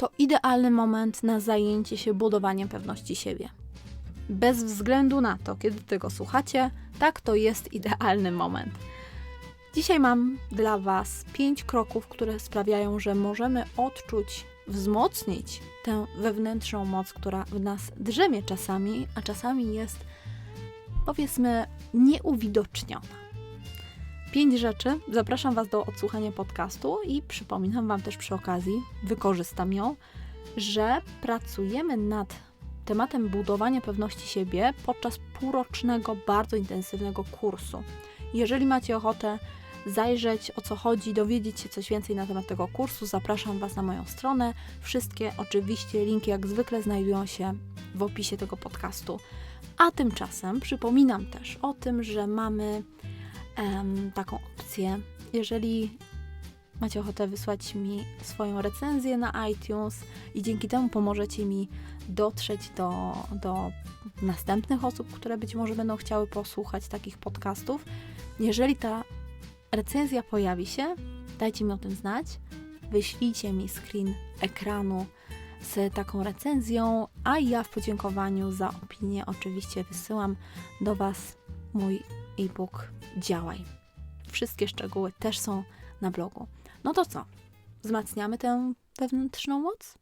to idealny moment na zajęcie się budowaniem pewności siebie. Bez względu na to, kiedy tego słuchacie, tak to jest idealny moment. Dzisiaj mam dla Was pięć kroków, które sprawiają, że możemy odczuć, wzmocnić tę wewnętrzną moc, która w nas drzemie czasami, a czasami jest, powiedzmy, nieuwidoczniona. Pięć rzeczy. Zapraszam Was do odsłuchania podcastu i przypominam Wam też przy okazji, wykorzystam ją, że pracujemy nad tematem budowania pewności siebie podczas półrocznego, bardzo intensywnego kursu. Jeżeli macie ochotę zajrzeć o co chodzi, dowiedzieć się coś więcej na temat tego kursu, zapraszam Was na moją stronę. Wszystkie oczywiście linki jak zwykle znajdują się w opisie tego podcastu. A tymczasem przypominam też o tym, że mamy em, taką opcję. Jeżeli macie ochotę wysłać mi swoją recenzję na iTunes i dzięki temu pomożecie mi dotrzeć do, do następnych osób, które być może będą chciały posłuchać takich podcastów. Jeżeli ta recenzja pojawi się, dajcie mi o tym znać. Wyślijcie mi screen ekranu z taką recenzją, a ja w podziękowaniu za opinię oczywiście wysyłam do Was mój e-book Działaj. Wszystkie szczegóły też są na blogu. No to co? Wzmacniamy tę wewnętrzną moc?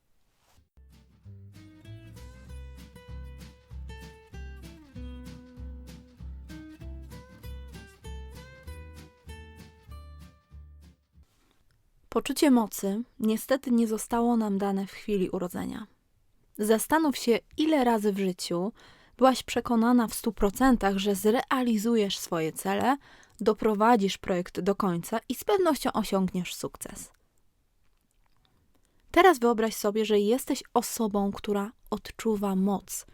Poczucie mocy niestety nie zostało nam dane w chwili urodzenia. Zastanów się, ile razy w życiu byłaś przekonana w stu procentach, że zrealizujesz swoje cele, doprowadzisz projekt do końca i z pewnością osiągniesz sukces. Teraz wyobraź sobie, że jesteś osobą, która odczuwa moc,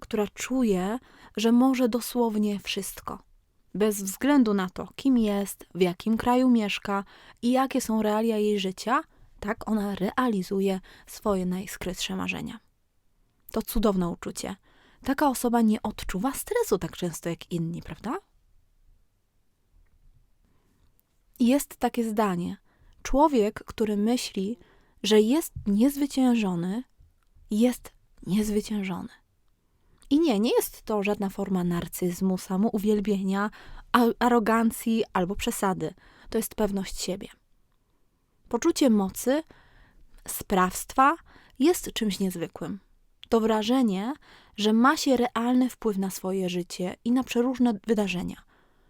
która czuje, że może dosłownie wszystko. Bez względu na to, kim jest, w jakim kraju mieszka i jakie są realia jej życia, tak ona realizuje swoje najskrytsze marzenia. To cudowne uczucie. Taka osoba nie odczuwa stresu tak często jak inni, prawda? Jest takie zdanie: człowiek, który myśli, że jest niezwyciężony, jest niezwyciężony. I nie, nie jest to żadna forma narcyzmu, samouwielbienia, arogancji albo przesady. To jest pewność siebie. Poczucie mocy, sprawstwa jest czymś niezwykłym. To wrażenie, że ma się realny wpływ na swoje życie i na przeróżne wydarzenia.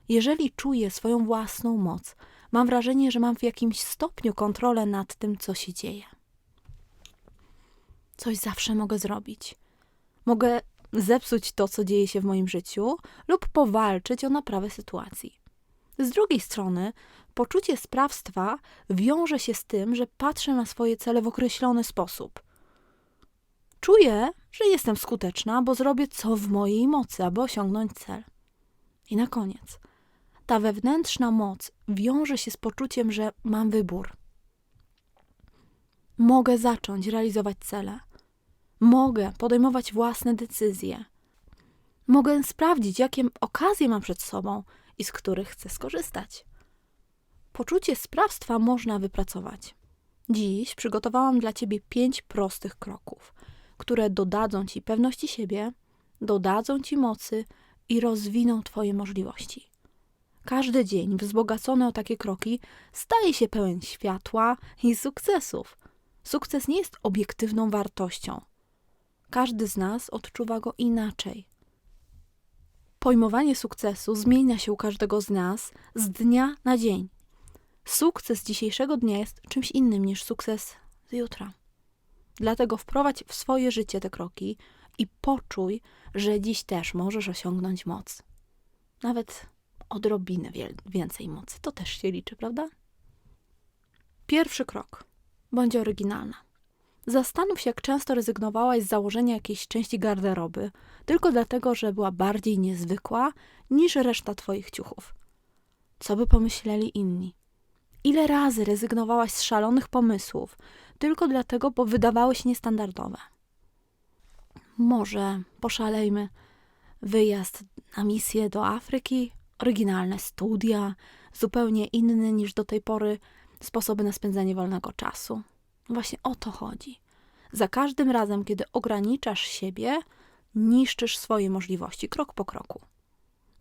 Jeżeli czuję swoją własną moc, mam wrażenie, że mam w jakimś stopniu kontrolę nad tym, co się dzieje. Coś zawsze mogę zrobić. Mogę zepsuć to, co dzieje się w moim życiu, lub powalczyć o naprawę sytuacji. Z drugiej strony, poczucie sprawstwa wiąże się z tym, że patrzę na swoje cele w określony sposób. Czuję, że jestem skuteczna, bo zrobię co w mojej mocy, aby osiągnąć cel. I na koniec, ta wewnętrzna moc wiąże się z poczuciem, że mam wybór. Mogę zacząć realizować cele Mogę podejmować własne decyzje. Mogę sprawdzić, jakie okazje mam przed sobą i z których chcę skorzystać. Poczucie sprawstwa można wypracować. Dziś przygotowałam dla Ciebie pięć prostych kroków, które dodadzą Ci pewności siebie, dodadzą Ci mocy i rozwiną Twoje możliwości. Każdy dzień wzbogacony o takie kroki staje się pełen światła i sukcesów. Sukces nie jest obiektywną wartością. Każdy z nas odczuwa go inaczej. Pojmowanie sukcesu zmienia się u każdego z nas z dnia na dzień. Sukces dzisiejszego dnia jest czymś innym niż sukces z jutra. Dlatego wprowadź w swoje życie te kroki i poczuj, że dziś też możesz osiągnąć moc. Nawet odrobinę więcej mocy. To też się liczy, prawda? Pierwszy krok. Bądź oryginalna. Zastanów się, jak często rezygnowałaś z założenia jakiejś części garderoby, tylko dlatego, że była bardziej niezwykła niż reszta twoich ciuchów. Co by pomyśleli inni? Ile razy rezygnowałaś z szalonych pomysłów, tylko dlatego, bo wydawały się niestandardowe? Może poszalejmy. Wyjazd na misję do Afryki, oryginalne studia, zupełnie inne niż do tej pory sposoby na spędzanie wolnego czasu Właśnie o to chodzi. Za każdym razem, kiedy ograniczasz siebie, niszczysz swoje możliwości krok po kroku.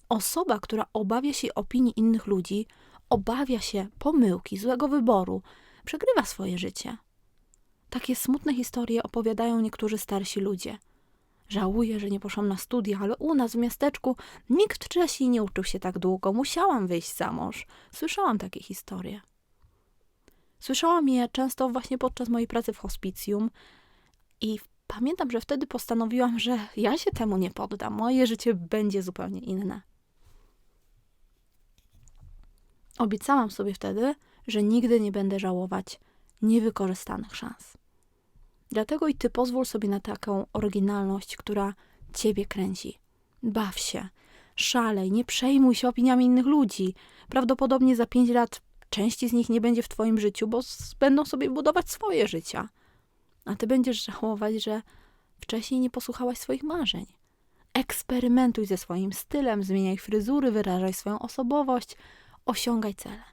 Osoba, która obawia się opinii innych ludzi, obawia się pomyłki, złego wyboru, przegrywa swoje życie. Takie smutne historie opowiadają niektórzy starsi ludzie. Żałuję, że nie poszłam na studia, ale u nas w miasteczku nikt wcześniej nie uczył się tak długo. Musiałam wyjść za mąż. Słyszałam takie historie. Słyszałam je często właśnie podczas mojej pracy w hospicjum i pamiętam, że wtedy postanowiłam, że ja się temu nie poddam. Moje życie będzie zupełnie inne. Obiecałam sobie wtedy, że nigdy nie będę żałować niewykorzystanych szans. Dlatego i ty pozwól sobie na taką oryginalność, która ciebie kręci. Baw się, szalej, nie przejmuj się opiniami innych ludzi. Prawdopodobnie za pięć lat części z nich nie będzie w twoim życiu, bo będą sobie budować swoje życia. A ty będziesz żałować, że wcześniej nie posłuchałaś swoich marzeń. Eksperymentuj ze swoim stylem, zmieniaj fryzury, wyrażaj swoją osobowość, osiągaj cele.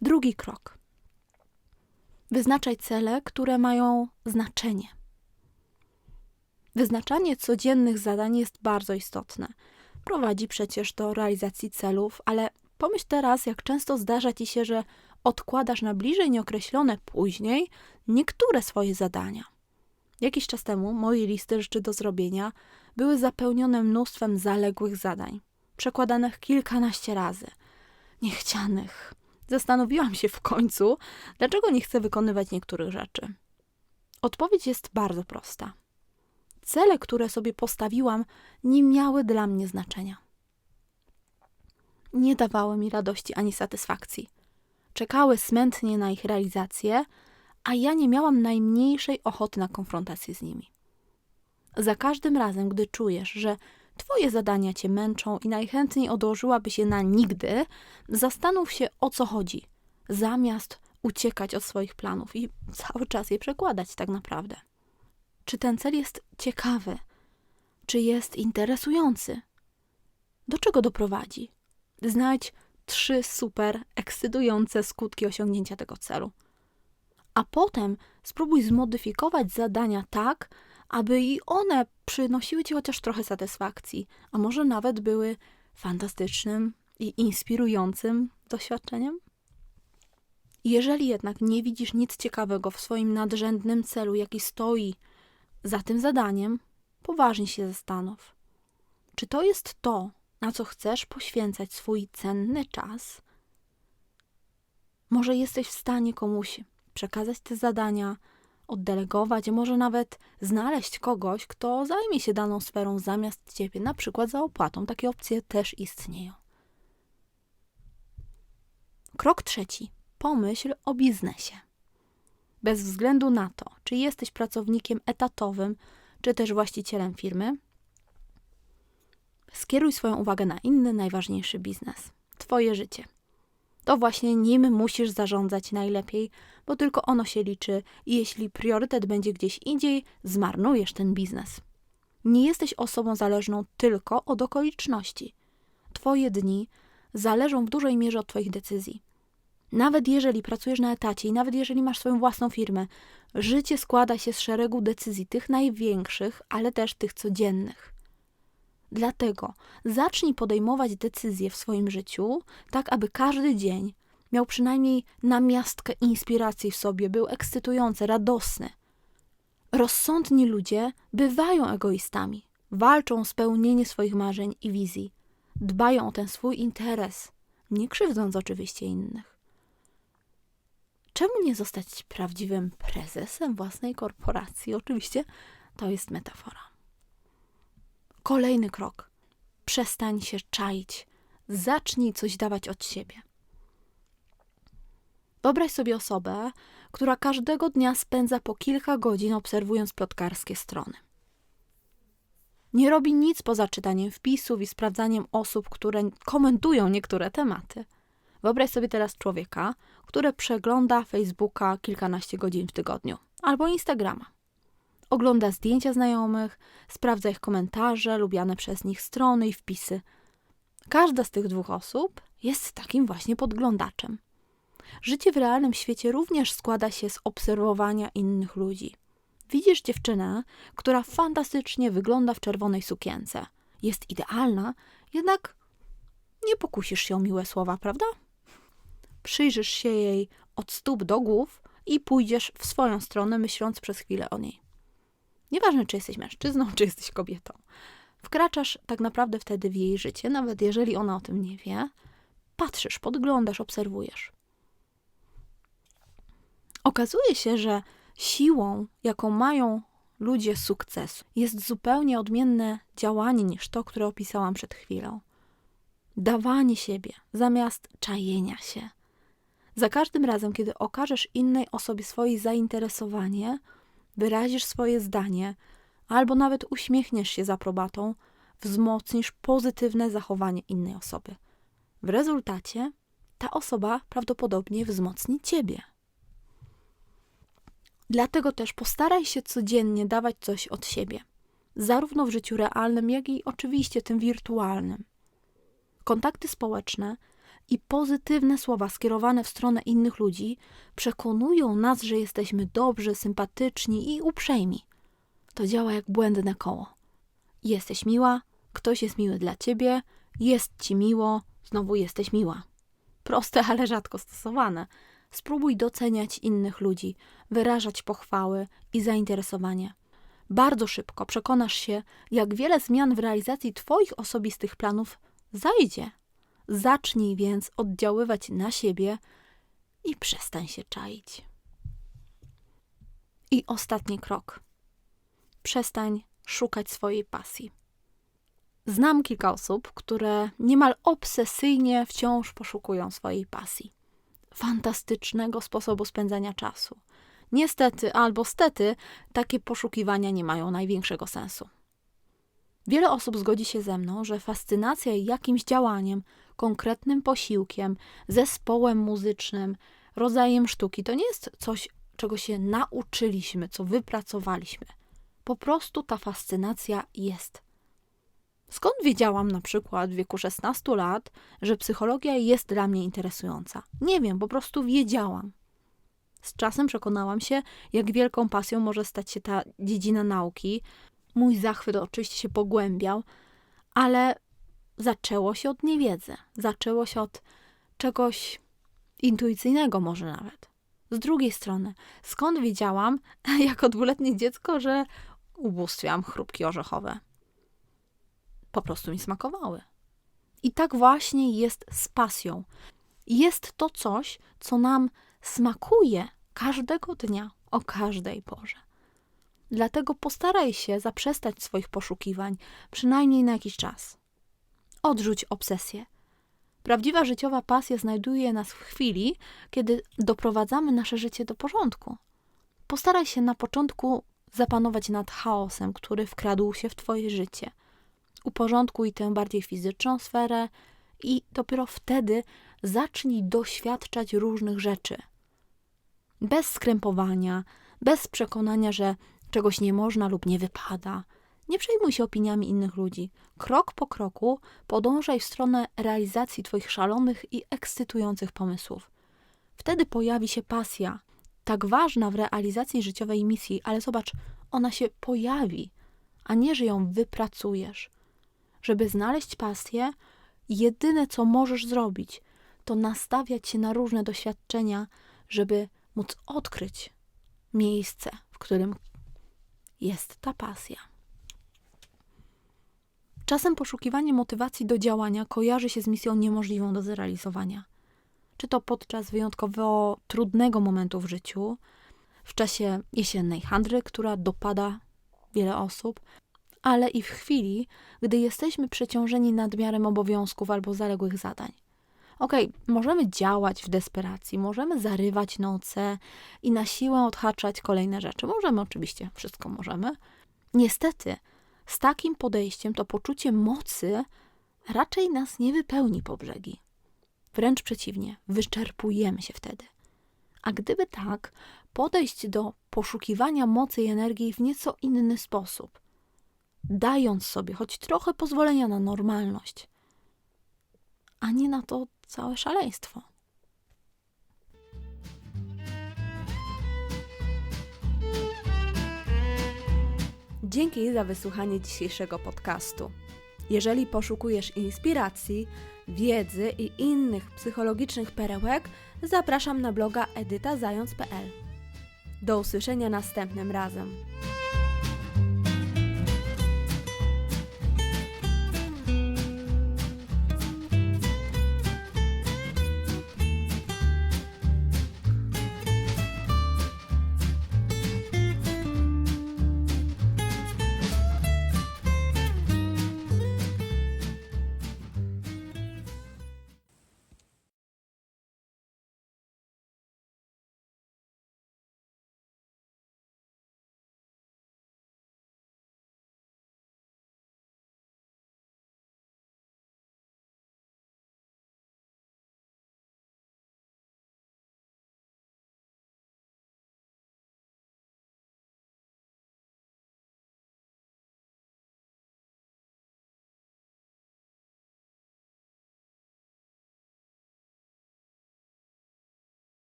Drugi krok. Wyznaczaj cele, które mają znaczenie. Wyznaczanie codziennych zadań jest bardzo istotne. Prowadzi przecież do realizacji celów, ale pomyśl teraz, jak często zdarza ci się, że odkładasz na bliżej nieokreślone później niektóre swoje zadania. Jakiś czas temu moje listy rzeczy do zrobienia były zapełnione mnóstwem zaległych zadań, przekładanych kilkanaście razy, niechcianych, Zastanowiłam się w końcu, dlaczego nie chcę wykonywać niektórych rzeczy. Odpowiedź jest bardzo prosta. Cele, które sobie postawiłam, nie miały dla mnie znaczenia. Nie dawały mi radości ani satysfakcji. Czekały smętnie na ich realizację, a ja nie miałam najmniejszej ochoty na konfrontację z nimi. Za każdym razem, gdy czujesz, że Twoje zadania cię męczą i najchętniej odłożyłabyś je na nigdy, zastanów się o co chodzi, zamiast uciekać od swoich planów i cały czas je przekładać tak naprawdę. Czy ten cel jest ciekawy? Czy jest interesujący? Do czego doprowadzi? Znajdź trzy super ekscytujące skutki osiągnięcia tego celu. A potem spróbuj zmodyfikować zadania tak, aby i one przynosiły ci chociaż trochę satysfakcji, a może nawet były fantastycznym i inspirującym doświadczeniem? Jeżeli jednak nie widzisz nic ciekawego w swoim nadrzędnym celu, jaki stoi za tym zadaniem, poważnie się zastanów. Czy to jest to, na co chcesz poświęcać swój cenny czas? Może jesteś w stanie komuś przekazać te zadania, oddelegować, może nawet znaleźć kogoś, kto zajmie się daną sferą zamiast ciebie, na przykład za opłatą. Takie opcje też istnieją. Krok trzeci. Pomyśl o biznesie. Bez względu na to, czy jesteś pracownikiem etatowym, czy też właścicielem firmy, skieruj swoją uwagę na inny, najważniejszy biznes Twoje życie to właśnie nim musisz zarządzać najlepiej, bo tylko ono się liczy i jeśli priorytet będzie gdzieś indziej, zmarnujesz ten biznes. Nie jesteś osobą zależną tylko od okoliczności. Twoje dni zależą w dużej mierze od Twoich decyzji. Nawet jeżeli pracujesz na etacie i nawet jeżeli masz swoją własną firmę, życie składa się z szeregu decyzji, tych największych, ale też tych codziennych. Dlatego zacznij podejmować decyzje w swoim życiu, tak aby każdy dzień miał przynajmniej namiastkę inspiracji w sobie, był ekscytujący, radosny. Rozsądni ludzie bywają egoistami, walczą o spełnienie swoich marzeń i wizji, dbają o ten swój interes, nie krzywdząc oczywiście innych. Czemu nie zostać prawdziwym prezesem własnej korporacji? Oczywiście to jest metafora. Kolejny krok. Przestań się czaić. Zacznij coś dawać od siebie. Wyobraź sobie osobę, która każdego dnia spędza po kilka godzin obserwując plotkarskie strony. Nie robi nic poza czytaniem wpisów i sprawdzaniem osób, które komentują niektóre tematy. Wyobraź sobie teraz człowieka, który przegląda Facebooka kilkanaście godzin w tygodniu albo Instagrama. Ogląda zdjęcia znajomych, sprawdza ich komentarze, lubiane przez nich strony i wpisy. Każda z tych dwóch osób jest takim właśnie podglądaczem. Życie w realnym świecie również składa się z obserwowania innych ludzi. Widzisz dziewczynę, która fantastycznie wygląda w czerwonej sukience. Jest idealna, jednak nie pokusisz się o miłe słowa, prawda? Przyjrzysz się jej od stóp do głów i pójdziesz w swoją stronę, myśląc przez chwilę o niej. Nieważne, czy jesteś mężczyzną, czy jesteś kobietą. Wkraczasz tak naprawdę wtedy w jej życie, nawet jeżeli ona o tym nie wie. Patrzysz, podglądasz, obserwujesz. Okazuje się, że siłą, jaką mają ludzie sukcesu, jest zupełnie odmienne działanie niż to, które opisałam przed chwilą. Dawanie siebie zamiast czajenia się. Za każdym razem, kiedy okażesz innej osobie swoje zainteresowanie, wyrazisz swoje zdanie, albo nawet uśmiechniesz się z aprobatą, wzmocnisz pozytywne zachowanie innej osoby. W rezultacie ta osoba prawdopodobnie wzmocni ciebie. Dlatego też postaraj się codziennie dawać coś od siebie, zarówno w życiu realnym, jak i oczywiście tym wirtualnym. Kontakty społeczne i pozytywne słowa skierowane w stronę innych ludzi przekonują nas, że jesteśmy dobrzy, sympatyczni i uprzejmi. To działa jak błędne koło. Jesteś miła, ktoś jest miły dla ciebie, jest ci miło, znowu jesteś miła. Proste, ale rzadko stosowane. Spróbuj doceniać innych ludzi, wyrażać pochwały i zainteresowanie. Bardzo szybko przekonasz się, jak wiele zmian w realizacji Twoich osobistych planów zajdzie. Zacznij więc oddziaływać na siebie i przestań się czaić. I ostatni krok. Przestań szukać swojej pasji. Znam kilka osób, które niemal obsesyjnie wciąż poszukują swojej pasji. Fantastycznego sposobu spędzania czasu. Niestety albo stety, takie poszukiwania nie mają największego sensu. Wiele osób zgodzi się ze mną, że fascynacja jakimś działaniem, konkretnym posiłkiem, zespołem muzycznym, rodzajem sztuki to nie jest coś, czego się nauczyliśmy, co wypracowaliśmy. Po prostu ta fascynacja jest. Skąd wiedziałam na przykład w wieku 16 lat, że psychologia jest dla mnie interesująca? Nie wiem, po prostu wiedziałam. Z czasem przekonałam się, jak wielką pasją może stać się ta dziedzina nauki. Mój zachwyt oczywiście się pogłębiał, ale zaczęło się od niewiedzy. Zaczęło się od czegoś intuicyjnego, może nawet. Z drugiej strony, skąd wiedziałam, jako dwuletnie dziecko, że ubóstwiam chrupki orzechowe? po prostu mi smakowały. I tak właśnie jest z pasją. Jest to coś, co nam smakuje każdego dnia, o każdej porze. Dlatego postaraj się zaprzestać swoich poszukiwań, przynajmniej na jakiś czas. Odrzuć obsesję. Prawdziwa życiowa pasja znajduje nas w chwili, kiedy doprowadzamy nasze życie do porządku. Postaraj się na początku zapanować nad chaosem, który wkradł się w Twoje życie – uporządkuj tę bardziej fizyczną sferę i dopiero wtedy zacznij doświadczać różnych rzeczy. Bez skrępowania, bez przekonania, że czegoś nie można lub nie wypada. Nie przejmuj się opiniami innych ludzi. Krok po kroku podążaj w stronę realizacji Twoich szalonych i ekscytujących pomysłów. Wtedy pojawi się pasja, tak ważna w realizacji życiowej misji, ale zobacz, ona się pojawi, a nie, że ją wypracujesz. Żeby znaleźć pasję, jedyne co możesz zrobić, to nastawiać się na różne doświadczenia, żeby móc odkryć miejsce, w którym jest ta pasja. Czasem poszukiwanie motywacji do działania kojarzy się z misją niemożliwą do zrealizowania. Czy to podczas wyjątkowo trudnego momentu w życiu, w czasie jesiennej handry, która dopada wiele osób, ale i w chwili, gdy jesteśmy przeciążeni nadmiarem obowiązków albo zaległych zadań. Okej, okay, możemy działać w desperacji, możemy zarywać noce i na siłę odhaczać kolejne rzeczy. Możemy oczywiście, wszystko możemy. Niestety, z takim podejściem to poczucie mocy raczej nas nie wypełni po brzegi. Wręcz przeciwnie, wyczerpujemy się wtedy. A gdyby tak, podejść do poszukiwania mocy i energii w nieco inny sposób – dając sobie choć trochę pozwolenia na normalność, a nie na to całe szaleństwo. Dzięki za wysłuchanie dzisiejszego podcastu. Jeżeli poszukujesz inspiracji, wiedzy i innych psychologicznych perełek, zapraszam na bloga edytazając.pl. Do usłyszenia następnym razem.